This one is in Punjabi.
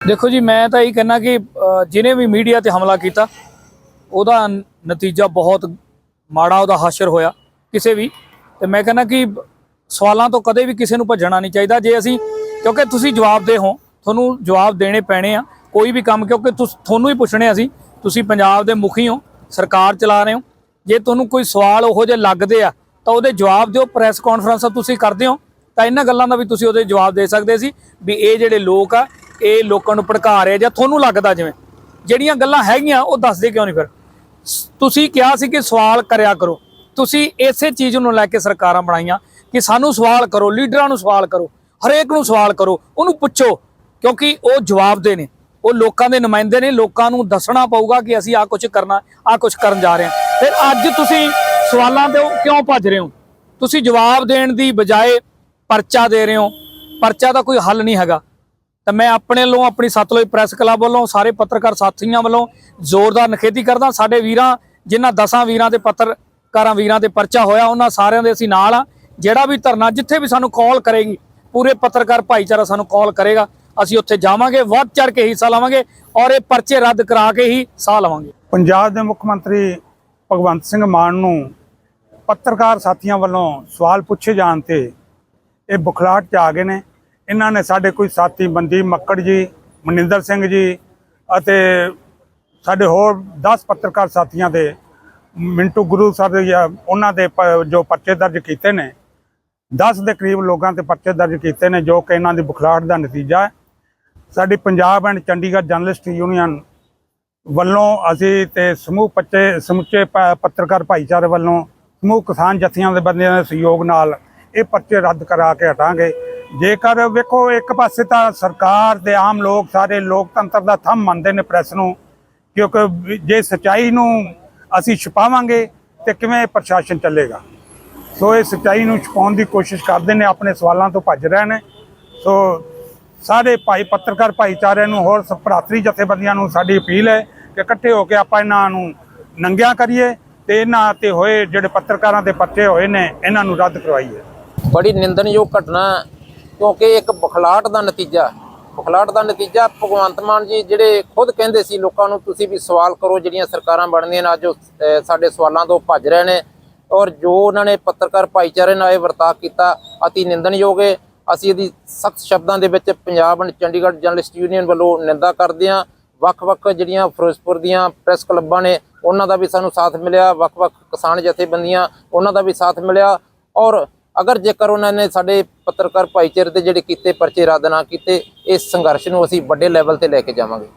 ਦੇਖੋ ਜੀ ਮੈਂ ਤਾਂ ਇਹ ਕਹਿਣਾ ਕਿ ਅ, ਜਿਹਨੇ ਵੀ ਮੀਡੀਆ ਤੇ ਹਮਲਾ ਕੀਤਾ ਉਹਦਾ ਨਤੀਜਾ ਬਹੁਤ ਮਾੜਾ ਉਹਦਾ ਹਾਸ਼ਰ ਹੋਇਆ ਕਿਸੇ ਵੀ। ਤੇ ਮੈਂ ਕਹਿੰਦਾ ਕਿ ਸਵਾਲਾਂ ਤੋਂ ਕਦੇ ਵੀ ਕਿਸੇ ਨੂੰ ਭੱਜਣਾ ਨਹੀਂ ਚਾਹੀਦਾ। ਜੇ ਅਸੀਂ ਕਿਉਂਕਿ ਤੁਸੀਂ ਜਵਾਬਦੇ ਹੋ ਤੁਹਾਨੂੰ ਜਵਾਬ ਦੇਣੇ ਪੈਣੇ ਆ ਕੋਈ ਵੀ ਕੰਮ ਕਿਉਂਕਿ ਤੁਹਾਨੂੰ ਹੀ ਪੁੱਛਣੇ ਅਸੀਂ ਤੁਸੀਂ ਪੰਜਾਬ ਦੇ ਮੁਖੀ ਹੋ ਸਰਕਾਰ ਚਲਾ ਰਹੇ ਹੋ। ਜੇ ਤੁਹਾਨੂੰ ਕੋਈ ਸਵਾਲ ਉਹੋ ਜਿਹੇ ਲੱਗਦੇ ਆ ਤਾਂ ਉਹਦੇ ਜਵਾਬ ਦਿਓ ਪ੍ਰੈਸ ਕਾਨਫਰੰਸ ਤੁਸੀਂ ਕਰਦੇ ਹੋ ਤਾਂ ਇਹਨਾਂ ਗੱਲਾਂ ਦਾ ਵੀ ਤੁਸੀਂ ਉਹਦੇ ਜਵਾਬ ਦੇ ਸਕਦੇ ਸੀ ਵੀ ਇਹ ਜਿਹੜੇ ਲੋਕ ਆ ਇਹ ਲੋਕਾਂ ਨੂੰ ਭੜਕਾ ਰਿਹਾ ਜਾਂ ਤੁਹਾਨੂੰ ਲੱਗਦਾ ਜਿਵੇਂ? ਜਿਹੜੀਆਂ ਗੱਲਾਂ ਹੈਗੀਆਂ, ਉਹ ਦੱਸਦੇ ਕਿਉਂ ਨਹੀਂ ਫਿਰ? ਸ- ਤੁਸੀਂ ਕਿਹਾ ਸੀ ਕਿ ਸਵਾਲ ਕਰਿਆ ਕਰੋ। ਤੁਸੀਂ ਇਸੇ ਚੀਜ਼ ਨੂੰ ਲੈ ਕੇ ਸਰਕਾਰਾਂ ਬਣਾਈਆਂ ਕਿ ਸਾਨੂੰ ਸਵਾਲ ਕਰੋ, ਲੀਡਰਾਂ ਨੂੰ ਸਵਾਲ ਕਰੋ, ਹਰੇਕ ਨੂੰ ਸਵਾਲ ਕਰੋ, ਉਹਨੂੰ ਪੁੱਛੋ, ਕਿਉਂਕਿ ਉਹ ਜਵਾਬਦੇ ਨੇ। ਉਹ ਲੋਕਾਂ ਦੇ ਨੁਮਾਇੰਦੇ ਨੇ, ਲੋਕਾਂ ਨੂੰ ਦੱਸਣਾ ਪਊਗਾ ਕਿ ਅਸੀਂ ਆ ਕੁਝ ਕਰਨਾ ਆ ਕੁਝ ਕਰਨ ਜਾ ਰਹੇ ਹਾਂ। ਫਿਰ ਅੱਜ ਤੁਸੀਂ ਸਵਾਲਾਂ ਤੇ ਕਿਉਂ ਭੱਜ ਰਹੇ ਹੋ? ਤੁਸੀਂ ਜਵਾਬ ਦੇਣ ਦੀ ਬਜਾਏ ਪਰਚਾ ਦੇ ਰਹੇ ਹੋ। ਪਰਚਾ ਦਾ ਕੋਈ ਹੱਲ ਨਹੀਂ ਹੈਗਾ। ਤਾਂ ਮੈਂ ਆਪਣੇ ਵੱਲੋਂ, ਆਪਣੀ ਸਤਲੁਜ ਪ੍ਰੈਸ ਕਲੱਬ ਵੱਲੋਂ, ਸਾਰੇ ਪੱਤਰਕਾਰ ਸਾਥੀਆਂ ਵੱਲੋਂ ਜ਼ੋਰਦਾਰ ਨਿਖੇਧੀ ਕਰਦਾ। ਸਾਡੇ ਵੀਰਾਂ, ਜਿਨ੍ਹਾਂ ਦਸਾਂ ਵੀਰਾਂ ਦੇ ਪੱਤਰਕਾਰਾਂ ਵੀਰਾਂ ਦੇ ਪਰਚਾ ਹੋਇਆ, ਉਹਨਾਂ ਸਾਰਿਆਂ ਦੇ ਅਸੀਂ ਨਾਲ ਆ। ਜਿਹੜਾ ਵੀ ਧਰਨਾ, ਜਿੱਥੇ ਵੀ ਸਾਨੂੰ ਕਾਲ ਕਰੇਗੀ, ਪੂਰੇ ਪੱਤਰਕਾਰ ਭਾਈਚਾਰਾ ਸਾਨੂੰ ਕਾਲ ਕਰੇਗਾ। ਅਸੀਂ ਉੱਥੇ ਜਾਵਾਂਗੇ, ਵੱਧ ਚੜ ਕੇ ਹਿੱਸਾ ਲਵਾਂਗੇ ਔਰ ਇਹ ਪਰਚੇ ਰੱਦ ਕਰਾ ਕੇ ਹੀ ਸਾਹ ਲਵਾਂਗੇ। ਪੰਜਾਬ ਦੇ ਮੁੱਖ ਮੰਤਰੀ ਭਗਵੰਤ ਸਿੰਘ ਮਾਨ ਨੂੰ ਪੱਤਰਕਾਰ ਸਾਥੀਆਂ ਵੱਲੋਂ ਸਵਾਲ ਪੁੱਛੇ ਜਾਣ ਤੇ ਇਹ ਬੁਖਲਾਟ ਚ ਆ ਗਏ ਨੇ। ਇਹਨਾਂ ਨੇ ਸਾਡੇ ਕੋਈ ਸਾਥੀ ਬੰਦੀ ਮੱਕੜ ਜੀ, ਮਨਿੰਦਰ ਸਿੰਘ ਜੀ ਅਤੇ ਸਾਡੇ ਹੋਰ 10 ਪੱਤਰਕਾਰ ਸਾਥੀਆਂ ਦੇ, ਮਿੰਟੂ ਗੁਰੂ ਸਾਹਿਬ ਦੇ ਉਹਨਾਂ ਦੇ ਪ- ਜੋ ਪਰਚੇ ਦਰਜ ਕੀਤੇ ਨੇ 10 ਦੇ ਕਰੀਬ ਲੋਕਾਂ ਤੇ ਪਰਚੇ ਦਰਜ ਕੀਤੇ ਨੇ ਜੋ ਕਿ ਇਹਨਾਂ ਦੀ ਬੁਖਲਾਹਟ ਦਾ ਨਤੀਜਾ ਹੈ। ਸਾਡੀ Punjab and Chandigarh journalist union ਵੱਲੋਂ ਅਸੀਂ ਤੇ ਸਮੂਹ ਪੱਚੇ, ਸਮੁੱਚੇ ਪੱਤਰਕਾਰ ਭਾਈਚਾਰੇ ਵੱਲੋਂ ਸਮੂਹ ਕਿਸਾਨ ਜਥੀਆਂ ਦੇ ਬੰਦਿਆਂ ਦੇ ਸਹਿਯੋਗ ਨਾਲ ਇਹ ਪਰਚੇ ਰੱਦ ਕਰਾ ਕੇ ਹਟਾਂਗੇ। ਜੇਕਰ ਵੇਖੋ, ਇੱਕ ਪਾਸੇ ਤਾਂ ਸਰਕਾਰ ਤੇ ਆਮ ਲੋਕ, ਸਾਰੇ ਲੋਕਤੰਤਰ ਦਾ ਥੰਮ ਮੰਨਦੇ ਨੇ ਪ੍ਰੈਸ ਨੂੰ, ਕਿਉਂਕਿ ਜੇ ਸਚਾਈ ਨੂੰ ਅਸੀਂ ਛੁਪਾਵਾਂਗੇ, ਤੇ ਕਿਵੇਂ ਪ੍ਰਸ਼ਾਸਨ ਚੱਲੇਗਾ? ਸੋ ਇਹ ਸਚਾਈ ਨੂੰ ਛੁਪਾਉਣ ਦੀ ਕੋਸ਼ਿਸ਼ ਕਰਦੇ ਨੇ, ਆਪਣੇ ਸਵਾਲਾਂ ਤੋਂ ਭੱਜ ਰਹੇ ਨੇ। ਸੋ ਸਾਰੇ ਭਾਈ ਪੱਤਰਕਾਰ ਭਾਈਚਾਰੇ ਨੂੰ, ਹੋਰ ਸ- ਭਰਾਤਰੀ ਜਥੇਬੰਦੀਆਂ ਨੂੰ ਸਾਡੀ ਅਪੀਲ ਹੈ ਕਿ ਇਕੱਠੇ ਹੋ ਕੇ ਆਪਾਂ ਇਹਨਾਂ ਨੂੰ ਨੰਗਿਆ ਕਰੀਏ ਤੇ ਇਹਨਾਂ ਤੇ ਹੋਏ ਜਿਹੜੇ ਪੱਤਰਕਾਰਾਂ ਦੇ ਪਰਚੇ ਹੋਏ ਨੇ, ਇਹਨਾਂ ਨੂੰ ਰੱਦ ਕਰਵਾਈਏ। ਬੜੀ ਨਿੰਦਣਯੋਗ ਘਟਨਾ ਕਿਉਂਕਿ ਇੱਕ ਬਖਲਾਟ ਦਾ ਨਤੀਜਾ ਬਖਲਾਟ ਦਾ ਨਤੀਜਾ ਭਗਵੰਤ ਮਾਨ ਜੀ ਜਿਹੜੇ ਖੁਦ ਕਹਿੰਦੇ ਸੀ ਲੋਕਾਂ ਨੂੰ ਤੁਸੀਂ ਵੀ ਸਵਾਲ ਕਰੋ ਜਿਹੜੀਆਂ ਸਰਕਾਰਾਂ ਬਣਦੀਆਂ ਨੇ ਅੱਜ ਉਹ, ਸਾਡੇ ਸਵਾਲਾਂ ਤੋਂ ਭੱਜ ਰਹੇ ਨੇ ਔਰ ਜੋ ਉਹਨਾਂ ਨੇ ਪੱਤਰਕਾਰ ਭਾਈਚਾਰੇ ਨਾਲ ਇਹ ਵਰਤਾਅ ਕੀਤਾ ਅਤੀ ਨਿੰਦਣਯੋਗ ਹੈ। ਅਸੀਂ ਇਹਦੀ ਸਖਤ ਸ਼ਬਦਾਂ ਦੇ ਵਿੱਚ Punjab and Chandigarh journalist union ਵੱਲੋਂ ਨਿੰਦਾ ਕਰਦੇ ਹਾਂ। ਵੱਖ-ਵੱਖ ਜਿਹੜੀਆਂ ਫਿਰੋਜ਼ਪੁਰ ਦੀਆਂ ਪ੍ਰੈਸ ਕਲੱਬਾਂ ਨੇ ਉਹਨਾਂ ਦਾ ਵੀ ਸਾਨੂੰ ਸਾਥ ਮਿਲਿਆ। ਵੱਖ-ਵੱਖ ਕਿਸਾਨ ਜਥੇਬੰਦੀਆਂ ਉਹਨਾਂ ਦਾ ਵੀ ਸਾਥ ਮਿਲਿਆ। ਔਰ ਅਗਰ ਜੇਕਰ ਉਹਨਾਂ ਨੇ ਸਾਡੇ ਪੱਤਰਕਾਰ ਭਾਈਚਾਰੇ ਦੇ ਜਿਹੜੇ ਕੀਤੇ ਪਰਚੇ ਰੱਦ ਨਾ ਕੀਤੇ, ਇਸ ਸੰਘਰਸ਼ ਨੂੰ ਅਸੀਂ ਵੱਡੇ ਲੈਵਲ ਤੇ ਲੈ ਕੇ ਜਾਵਾਂਗੇ।